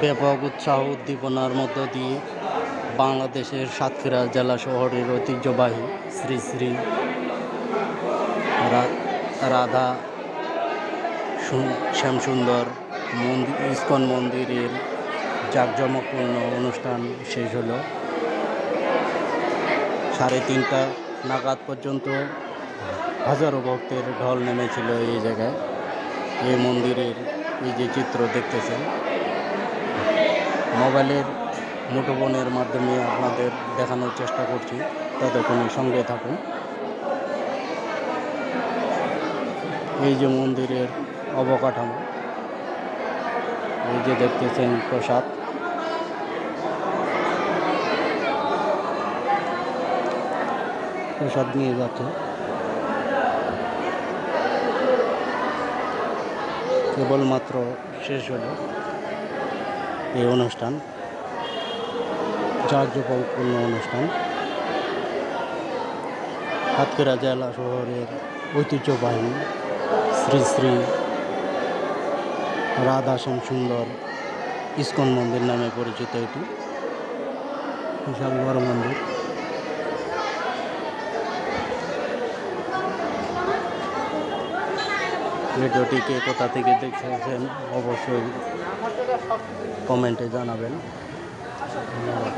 ব্যাপক উৎসাহ উদ্দীপনার মধ্য দিয়ে বাংলাদেশের সাতক্ষীরা জেলা শহরের ঐতিহ্যবাহী শ্রী শ্রী রাধা শ্যামসুন্দর মন্দির ইস্কন মন্দিরের জাঁকজমকপূর্ণ অনুষ্ঠান শেষ হলো। সাড়ে তিনটা নাগাদ পর্যন্ত হাজারো ভক্তের ঢল নেমেছিল এই জায়গায়। এই মন্দিরের এই যে চিত্র দেখতেছেন মোবাইলের মুঠোফোনের মাধ্যমে আপনাদের দেখানোর চেষ্টা করছি। ততক্ষণই সঙ্গে থাকুন। এই যে মন্দিরের অবকাঠামো, এই যে দেখতেছেন প্রসাদ। প্রসাদ নিয়ে যাচ্ছে। কেবলমাত্র শেষ হলো। এই অনুষ্ঠান। জাঁকজমকপূর্ণ অনুষ্ঠান। সাতক্ষীরা জেলা শহরের ঐতিহ্যবাহী শ্রী শ্রী রাধা শ্যাম সুন্দর ইস্কন মন্দির নামে পরিচিত এটি। বিশাল বড় মন্দির। ভিডিওটিকে কোথা থেকে দেখেছেন অবশ্যই কমেন্টে জানাবেন। ধন্যবাদ।